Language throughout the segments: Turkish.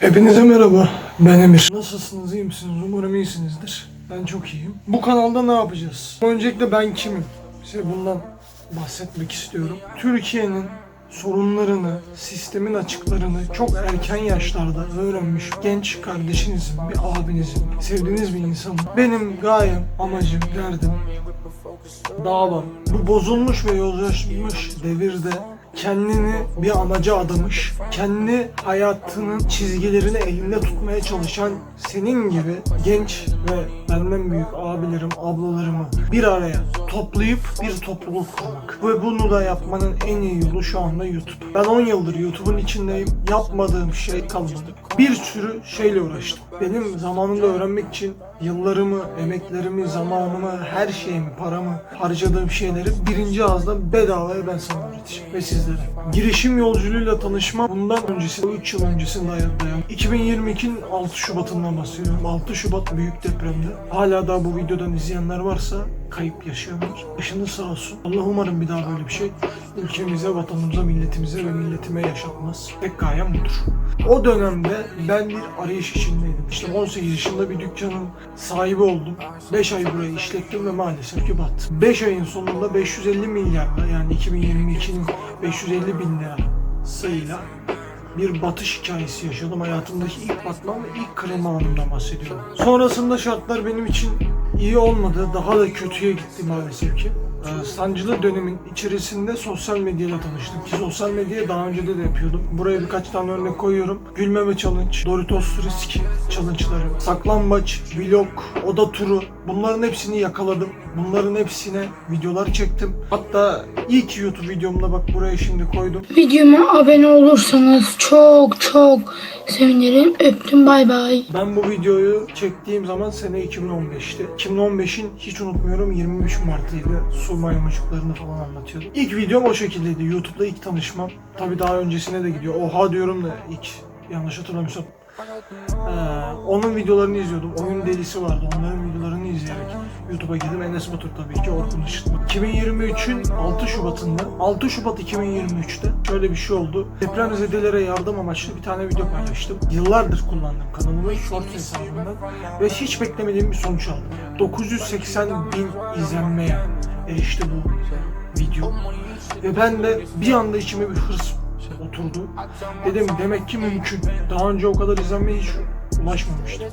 Hepinize merhaba, ben Emir. Nasılsınız, iyi misiniz? Umarım iyisinizdir. Ben çok iyiyim. Bu kanalda ne yapacağız? Öncelikle ben kimim? Size bundan bahsetmek istiyorum. Türkiye'nin sorunlarını, sistemin açıklarını çok erken yaşlarda öğrenmiş genç kardeşinizim, bir abinizim, sevdiğiniz bir insanım. Benim gayem, amacım, derdim dava. Bu bozulmuş ve yozlaşmış devirde kendini bir amaca adamış, kendi hayatının çizgilerini elinde tutmaya çalışan senin gibi genç ve benden büyük abilerim, ablalarımı bir araya toplayıp bir topluluk kurmak. Ve bunu da yapmanın en iyi yolu şu anda YouTube. Ben 10 yıldır YouTube'un içindeyim. Yapmadığım şey kalmadı. Bir sürü şeyle uğraştım. Benim zamanında öğrenmek için yıllarımı, emeklerimi, zamanımı, her şeyimi, paramı harcadığım şeyleri birinci ağızdan bedavaya ben sana öğreteceğim ve sizlere. Girişim yolculuğuyla tanışma bundan öncesi, 3 yıl öncesinde dayan. 2022'nin 6 Şubat'ından bahsediyorum. 6 Şubat büyük depremde. Hala da bu videodan izleyenler varsa kayıp yaşayanlar. Başınız sağ olsun. Allah umarım bir daha böyle bir şey ülkemize, vatanımıza, milletimize ve milletime yaşatmaz. Tek gayem budur. O dönemde ben bir arayış içindeydim. İşte 18 yaşında bir dükkanın sahibi oldum. 5 ay burayı işlettim ve maalesef ki battı. 5 ayın sonunda 550 milyarla yani 2022'nin 550 bin lira sayıyla bir batış hikayesi yaşadım. Hayatımdaki ilk batma ve ilk kırılma anından bahsediyorum. Sonrasında şartlar benim için iyi olmadı. Daha da kötüye gitti maalesef ki. Sancılı dönemin içerisinde sosyal medyayla tanıştım. Ki sosyal medyayı daha önce de, de yapıyordum. Buraya birkaç tane örnek koyuyorum. Gülmeme challenge, Doritos risk challenge'ları, saklambaç, vlog, oda turu. Bunların hepsini yakaladım. Bunların hepsine videolar çektim. Hatta ilk YouTube videomda bak buraya şimdi koydum. Videoma abone olursanız çok çok sevinirim. Öptüm bay bay. Ben bu videoyu çektiğim zaman sene 2015'ti. 2015'in hiç unutmuyorum 23 Mart'ıydı. Su maymuncuklarını falan anlatıyordum. İlk videom o şekildeydi. YouTube'da ilk tanışmam. Tabii daha öncesine de gidiyor. Oha diyorum da ilk yanlış hatırlamıyorsam. Ee, onun videolarını izliyordum. Oyun delisi vardı. Onların videolarını izleyerek YouTube'a girdim. Enes Batur tabii ki Orkun Işıtma. 2023'ün 6 Şubat'ında 6 Şubat 2023'te şöyle bir şey oldu. Depremzedelere yardım amaçlı bir tane video paylaştım. Yıllardır kullandığım kanalımın short hesabından ve hiç beklemediğim bir sonuç aldım. 980 bin izlenmeye erişti bu video. Ve ben de bir anda içime bir hırs oturdu. Dedim demek ki mümkün. Daha önce o kadar izlenmeye hiç ulaşmamıştım.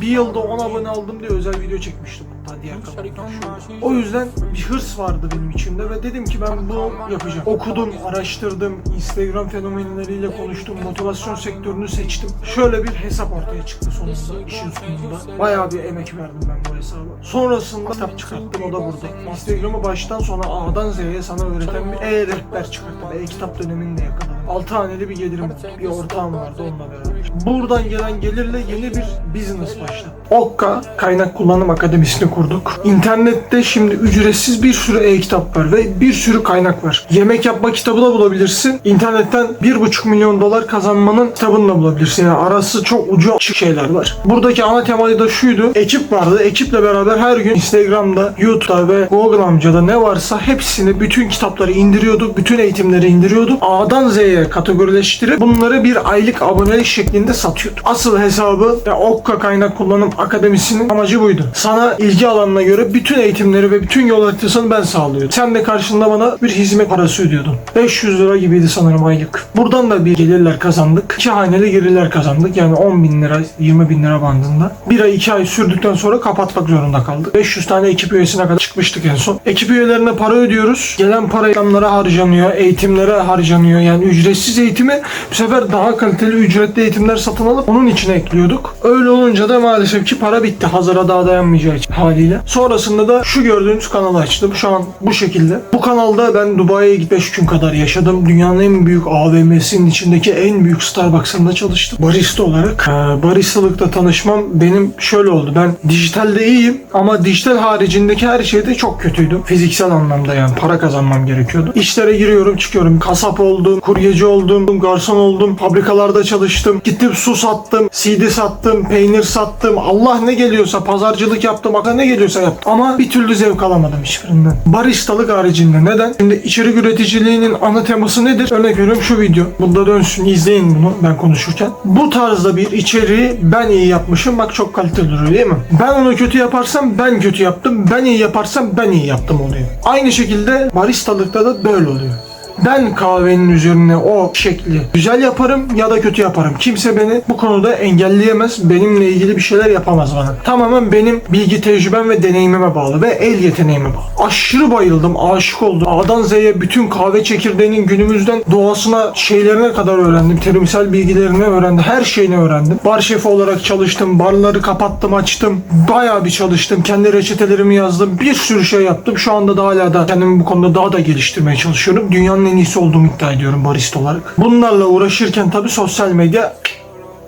Bir yılda 10 abone aldım diye özel video çekmiştim hatta diğer kanalımda. O yüzden bir hırs vardı benim içimde ve dedim ki ben bunu yapacağım. Okudum, araştırdım, Instagram fenomenleriyle konuştum, motivasyon sektörünü seçtim. Şöyle bir hesap ortaya çıktı sonunda, işin sonunda. Bayağı bir emek verdim ben bu hesaba. Sonrasında kitap çıkarttım, o da burada. Instagram'ı baştan sona A'dan Z'ye sana öğreten bir e-rehber çıkarttım. E-kitap dönemini de yakaladım. 6 haneli bir gelirim. Bir ortağım vardı onunla beraber. Buradan gelen gelirle yeni bir business başladı. Okka Kaynak Kullanım Akademisi'ni kurduk. İnternette şimdi ücretsiz bir sürü e-kitap var ve bir sürü kaynak var. Yemek yapma kitabı da bulabilirsin. İnternetten 1,5 milyon dolar kazanmanın kitabını da bulabilirsin. Yani arası çok ucu açık şeyler var. Buradaki ana temayı da şuydu. Ekip vardı. Ekiple beraber her gün Instagram'da, YouTube'da ve Google amcada ne varsa hepsini bütün kitapları indiriyorduk. Bütün eğitimleri indiriyorduk. A'dan Z'ye kategorileştirip bunları bir aylık abonelik şeklinde satıyorduk. Asıl hesabı ve Okka Kaynak Kullanım Akademisi'nin amacı buydu. Sana ilgi alanına göre bütün eğitimleri ve bütün yol haritasını ben sağlıyordum. Sen de karşında bana bir hizmet parası ödüyordun. 500 lira gibiydi sanırım aylık. Buradan da bir gelirler kazandık. İki haneli gelirler kazandık. Yani 10 bin lira, 20 bin lira bandında. Bir ay iki ay sürdükten sonra kapatmak zorunda kaldık. 500 tane ekip üyesine kadar çıkmıştık en son. Ekip üyelerine para ödüyoruz. Gelen para reklamlara harcanıyor, eğitimlere harcanıyor. Yani ücretsiz eğitimi bu sefer daha kaliteli ücretli eğitimler satın alıp onun içine ekliyorduk. Öyle olunca da maalesef ki para bitti. Hazıra daha dayanmayacağı için haliyle. Sonrasında da şu gördüğünüz kanalı açtım. Şu an bu şekilde. Bu kanalda ben Dubai'ye gidip 5 gün kadar yaşadım. Dünyanın en büyük AVM'sinin içindeki en büyük Starbucks'ında çalıştım. Barista olarak. Ee, baristalıkta tanışmam benim şöyle oldu. Ben dijitalde iyiyim ama dijital haricindeki her şeyde çok kötüydüm. Fiziksel anlamda yani para kazanmam gerekiyordu. İşlere giriyorum çıkıyorum. Kasap oldum, kuryeci oldum, garson oldum, fabrikalarda çalıştım. Gittim Gittim su sattım, CD sattım, peynir sattım. Allah ne geliyorsa pazarcılık yaptım. Akla ne geliyorsa yaptım. Ama bir türlü zevk alamadım hiçbirinden. Baristalık haricinde. Neden? Şimdi içerik üreticiliğinin ana teması nedir? Örnek veriyorum şu video. Bunda dönsün izleyin bunu ben konuşurken. Bu tarzda bir içeriği ben iyi yapmışım. Bak çok kaliteli duruyor değil mi? Ben onu kötü yaparsam ben kötü yaptım. Ben iyi yaparsam ben iyi yaptım oluyor. Aynı şekilde baristalıkta da böyle oluyor. Ben kahvenin üzerine o şekli güzel yaparım ya da kötü yaparım. Kimse beni bu konuda engelleyemez. Benimle ilgili bir şeyler yapamaz bana. Tamamen benim bilgi tecrübem ve deneyimime bağlı ve el yeteneğime bağlı. Aşırı bayıldım, aşık oldum. A'dan Z'ye bütün kahve çekirdeğinin günümüzden doğasına, şeylerine kadar öğrendim. Terimsel bilgilerini öğrendim. Her şeyini öğrendim. Bar şefi olarak çalıştım. Barları kapattım, açtım. Bayağı bir çalıştım. Kendi reçetelerimi yazdım. Bir sürü şey yaptım. Şu anda da hala da kendimi bu konuda daha da geliştirmeye çalışıyorum. Dünyanın en iyisi olduğumu iddia ediyorum barista olarak. Bunlarla uğraşırken tabii sosyal medya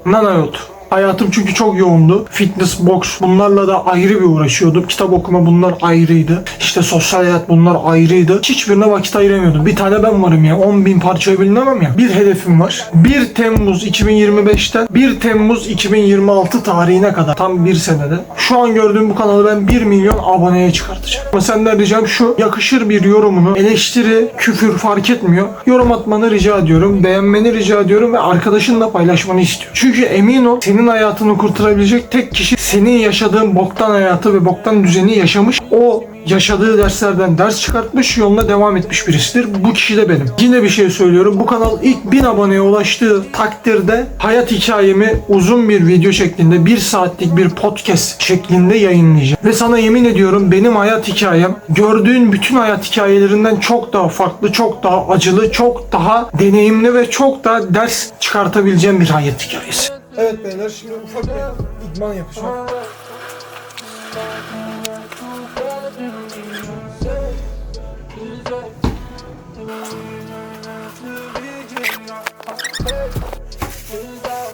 nana yoldu. Hayatım çünkü çok yoğundu. Fitness, box bunlarla da ayrı bir uğraşıyordum. Kitap okuma bunlar ayrıydı. İşte sosyal hayat bunlar ayrıydı. Hiçbirine vakit ayıramıyordum. Bir tane ben varım ya. 10 bin parçayı bilmem ya. Bir hedefim var. 1 Temmuz 2025'ten 1 Temmuz 2026 tarihine kadar tam bir senede. Şu an gördüğüm bu kanalı ben 1 milyon aboneye çıkartacağım. Ama senden ricam şu. Yakışır bir yorumunu eleştiri, küfür fark etmiyor. Yorum atmanı rica ediyorum. Beğenmeni rica ediyorum ve arkadaşınla paylaşmanı istiyorum. Çünkü emin ol senin hayatını kurtarabilecek tek kişi senin yaşadığın boktan hayatı ve boktan düzeni yaşamış. O yaşadığı derslerden ders çıkartmış, yoluna devam etmiş birisidir. Bu kişi de benim. Yine bir şey söylüyorum. Bu kanal ilk 1000 aboneye ulaştığı takdirde hayat hikayemi uzun bir video şeklinde, bir saatlik bir podcast şeklinde yayınlayacağım. Ve sana yemin ediyorum benim hayat hikayem gördüğün bütün hayat hikayelerinden çok daha farklı, çok daha acılı, çok daha deneyimli ve çok daha ders çıkartabileceğim bir hayat hikayesi. Evet beyler şimdi ufak bir idman yapacağım.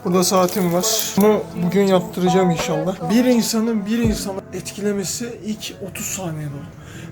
Burada saatim var. Bunu bugün yaptıracağım inşallah. Bir insanın bir insanı etkilemesi ilk 30 saniyede olur.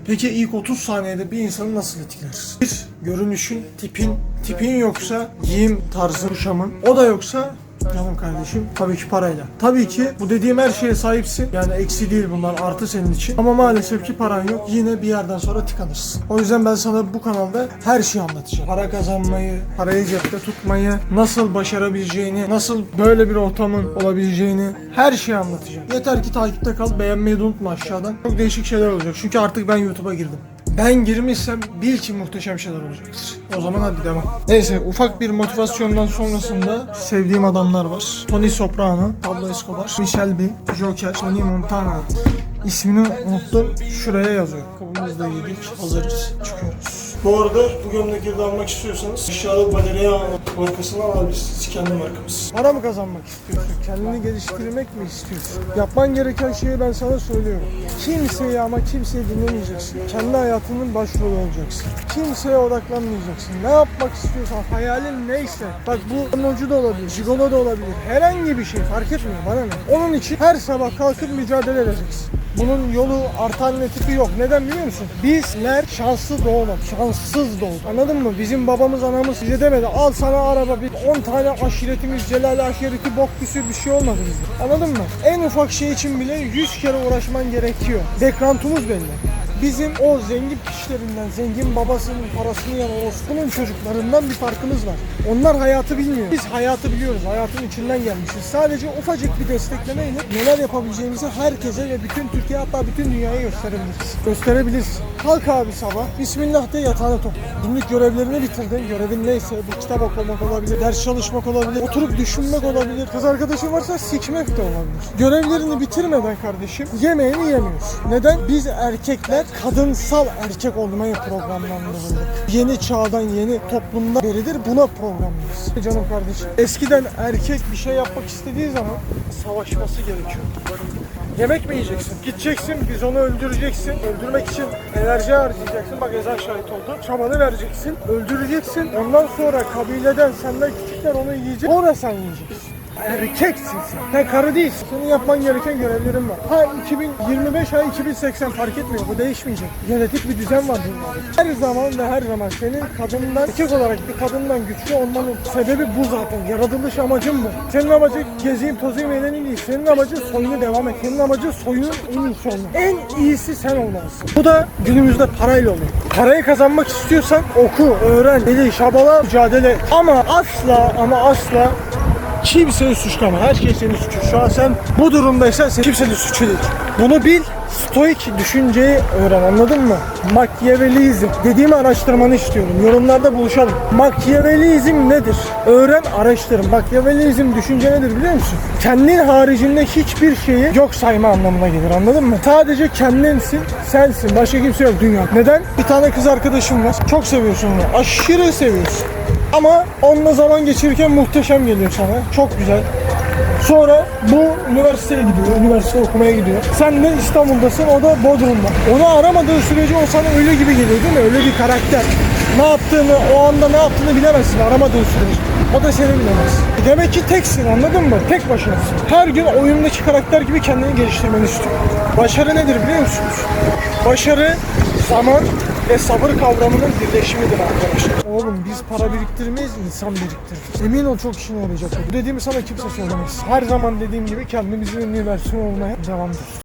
Peki ilk 30 saniyede bir insanı nasıl etkiler? Bir, görünüşün, tipin, tipin yoksa giyim tarzın, kuşamın. O da yoksa Canım kardeşim tabii ki parayla. Tabii ki bu dediğim her şeye sahipsin. Yani eksi değil bunlar artı senin için. Ama maalesef ki paran yok. Yine bir yerden sonra tıkanırsın. O yüzden ben sana bu kanalda her şeyi anlatacağım. Para kazanmayı, parayı cepte tutmayı, nasıl başarabileceğini, nasıl böyle bir ortamın olabileceğini her şeyi anlatacağım. Yeter ki takipte kal, beğenmeyi de unutma aşağıdan. Çok değişik şeyler olacak. Çünkü artık ben YouTube'a girdim. Ben girmişsem bil ki muhteşem şeyler olacaktır. O zaman hadi devam. Neyse ufak bir motivasyondan sonrasında sevdiğim adamlar var. Tony Soprano, Pablo Escobar, Michel B, Joker, Tony Montana. İsmini unuttum. Şuraya yazıyor. Kabımızı da yedik. Hazırız. Çıkıyoruz. Bu arada bu gömlekleri de almak istiyorsanız aşağıda Valeria markasını alabilirsiniz. Kendi markamız. Para mı kazanmak istiyorsun? Kendini geliştirmek mi istiyorsun? Yapman gereken şeyi ben sana söylüyorum. Kimseyi ama kimseyi dinlemeyeceksin. Kendi hayatının başrolü olacaksın. Kimseye odaklanmayacaksın. Ne yapmak istiyorsan, hayalin neyse. Bak bu pornocu da olabilir, jigolo da olabilir. Herhangi bir şey fark etmiyor bana ne. Onun için her sabah kalkıp mücadele edeceksin. Bunun yolu alternatifi yok. Neden biliyor musun? Bizler şanslı doğmadık. Şanssız doğduk. Anladın mı? Bizim babamız anamız bize demedi. Al sana araba bir 10 tane aşiretimiz celal aşireti bok bir bir şey olmadı bizde. Anladın mı? En ufak şey için bile 100 kere uğraşman gerekiyor. Dekrantumuz belli. Bizim o zengin kişilerinden, zengin babasının parasını yiyen orospunun çocuklarından bir farkımız var. Onlar hayatı bilmiyor. Biz hayatı biliyoruz. Hayatın içinden gelmişiz. Sadece ufacık bir desteklemeyle neler yapabileceğimizi herkese ve bütün Türkiye hatta bütün dünyaya gösterebiliriz. Gösterebiliriz. Kalk abi sabah. Bismillah de yatağına topla. Günlük görevlerini bitirdin. Görevin neyse bu kitap okumak olabilir, ders çalışmak olabilir, oturup düşünmek olabilir. Kız arkadaşın varsa sikmek de olabilir. Görevlerini bitirmeden kardeşim yemeğini yemiyoruz. Neden? Biz erkekler kadınsal erkek olmaya programlandırıldık. Yeni çağdan, yeni toplumdan beridir buna programlıyız. Canım kardeşim. Eskiden erkek bir şey yapmak istediği zaman savaşması gerekiyor. Yemek mi yiyeceksin? Gideceksin, biz onu öldüreceksin. Öldürmek için enerji harcayacaksın. Bak ezan şahit oldu. Çabanı vereceksin. Öldüreceksin. Ondan sonra kabileden senden küçükler onu yiyecek. Sonra sen yiyeceksin. Erkeksin sen. Sen karı değilsin. Senin yapman gereken görevlerin var. Ha 2025 ha 2080 fark etmiyor. Bu değişmeyecek. Genetik bir düzen var dünyada. Her zaman ve her zaman senin kadından, erkek olarak bir kadından güçlü olmanın sebebi bu zaten. Yaratılış amacın bu. Senin amacın gezeyim tozayım eğleneyim değil. Senin amacın soyunu devam et. Senin amacın soyunun en iyisi olmak. En iyisi sen olmalısın. Bu da günümüzde parayla oluyor. Parayı kazanmak istiyorsan oku, öğren, deli, şabala, mücadele. Ama asla ama asla kimseyi suçlama. Her şey senin suçu. Şu an sen bu durumdaysan sen kimsenin suçu değil. Bunu bil. Stoik düşünceyi öğren anladın mı? Machiavellizm. Dediğimi araştırmanı istiyorum. Yorumlarda buluşalım. Machiavellizm nedir? Öğren araştırın. Machiavellizm düşünce nedir biliyor musun? Kendin haricinde hiçbir şeyi yok sayma anlamına gelir anladın mı? Sadece kendinsin, sensin. Başka kimse yok dünya. Neden? Bir tane kız arkadaşım var. Çok seviyorsun onu. Aşırı seviyorsun. Ama onunla zaman geçirirken muhteşem geliyor sana. Çok güzel. Sonra bu üniversiteye gidiyor, üniversite okumaya gidiyor. Sen de İstanbul'dasın, o da Bodrum'da. Onu aramadığı sürece o sana öyle gibi geliyor değil mi? Öyle bir karakter. Ne yaptığını, o anda ne yaptığını bilemezsin aramadığın sürece. O da seni bilemez. Demek ki teksin anladın mı? Tek başınasın. Her gün oyundaki karakter gibi kendini geliştirmeni istiyor. Başarı nedir biliyor musunuz? Başarı zaman ve sabır kavramının birleşimidir arkadaşlar. Oğlum biz para biriktirmeyiz, insan biriktiririz. Emin ol çok işine yarayacak. Dediğimi sana kimse söylemez. Her zaman dediğim gibi kendimizin en iyi versiyonu olmaya devam ediyoruz.